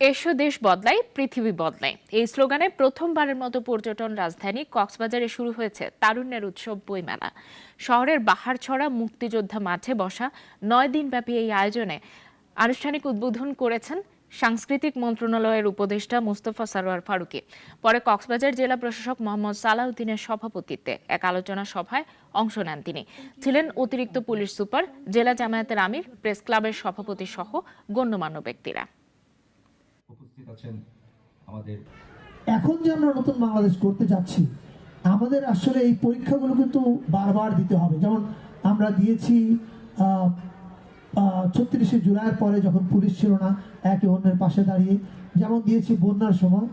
এসো দেশ বদলায়, পৃথিবী বদলায়। এই স্লোগানে প্রথমবারের মতো পর্যটন রাজধানী কক্সবাজারে শুরু হয়েছে তারুণ্যের উৎসব বইমেলা। শহরের বাহারছড়া মুক্তিযোদ্ধা মাঠে বসা নয় দিনব্যাপী এই আয়োজনে আনুষ্ঠানিক উদ্বোধন করেছেন সাংস্কৃতিক মন্ত্রণালয়ের উপদেষ্টা মুস্তফা সারোয়ার ফারুকী। পরে কক্সবাজার জেলা প্রশাসক মোহাম্মদ সালাউদ্দিনের সভাপতিত্বে এক আলোচনা সভায় অংশ নেন তিনি। ছিলেন অতিরিক্ত পুলিশ সুপার, জেলা জামায়াতের আমির, প্রেস ক্লাবের সভাপতি সহ গণ্যমান্য ব্যক্তিরা। উপস্থিত আছেন আমাদের এখন যে আমরা নতুন বাংলাদেশ করতে যাচ্ছি, আমাদের আসলে এই পরীক্ষাগুলো কিন্তু বারবার দিতে হবে। যেমন আমরা দিয়েছি ছত্রিশে জুলাইয়ের পরে যখন পুলিশ ছিল না, একে অন্যের পাশে দাঁড়িয়ে, যেমন দিয়েছি বন্যার সময়